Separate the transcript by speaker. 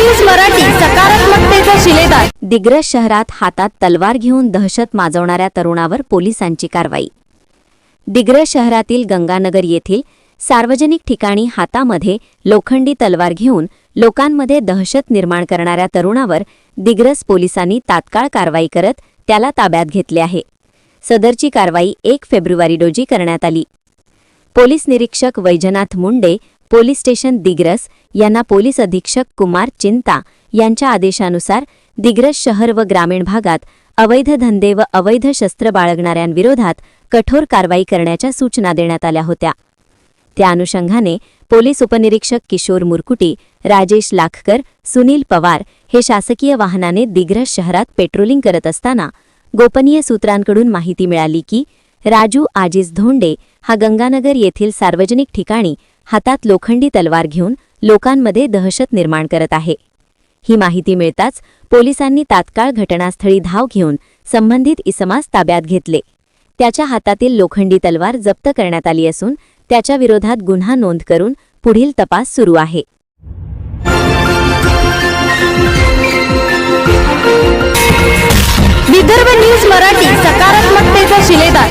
Speaker 1: News Marathi सकारात्मकतेचा शिलेदार.
Speaker 2: दिग्रस शहरात हातात तलवार घेऊन दहशत माजवणाऱ्या तरुणावर पोलिसांची कारवाई. दिग्रस शहरातील गंगानगर येथील सार्वजनिक ठिकाणी हातामध्ये लोखंडी तलवार घेऊन लोकांमध्ये दहशत निर्माण करणाऱ्या तरुणावर दिग्रस पोलिसांनी तात्काळ कारवाई करत त्याला ताब्यात घेतले आहे. सदरची कारवाई एक फेब्रुवारी रोजी करण्यात आली. पोलीस निरीक्षक वैजनाथ मुंडे पोलीस स्टेशन दिग्रस यांना पोलीस अधीक्षक कुमार चिंता यांच्या आदेशानुसार दिग्रस शहर व ग्रामीण भागात अवैध धंदे व अवैध शस्त्र बाळगणाऱ्यांविरोधात कठोर कारवाई करण्याच्या सूचना देण्यात आल्या होत्या. त्या अनुषंगाने पोलीस उपनिरीक्षक किशोर मुरकुटी राजेश लाखकर सुनील पवार हे शासकीय वाहनाने दिग्रस शहरात पेट्रोलिंग करत असताना गोपनीय सूत्रांकडून माहिती मिळाली की राजू आजीज धोंडे हा गंगानगर येथील सार्वजनिक ठिकाणी हातात लोखंडी तलवार घेऊन लोकांमध्ये दहशत निर्माण करत आहे. ही माहिती मिळताच पोलिसांनी तात्काळ घटनास्थळी धाव घेऊन संबंधित इसमास ताब्यात घेतले. त्याच्या हातातील लोखंडी तलवार जप्त करण्यात आली असून त्याच्या विरोधात गुन्हा नोंद करून पुढील तपास सुरू आहे.
Speaker 1: विदर्भ न्यूज मराठी सकारात्मकतेचा शिलेदार.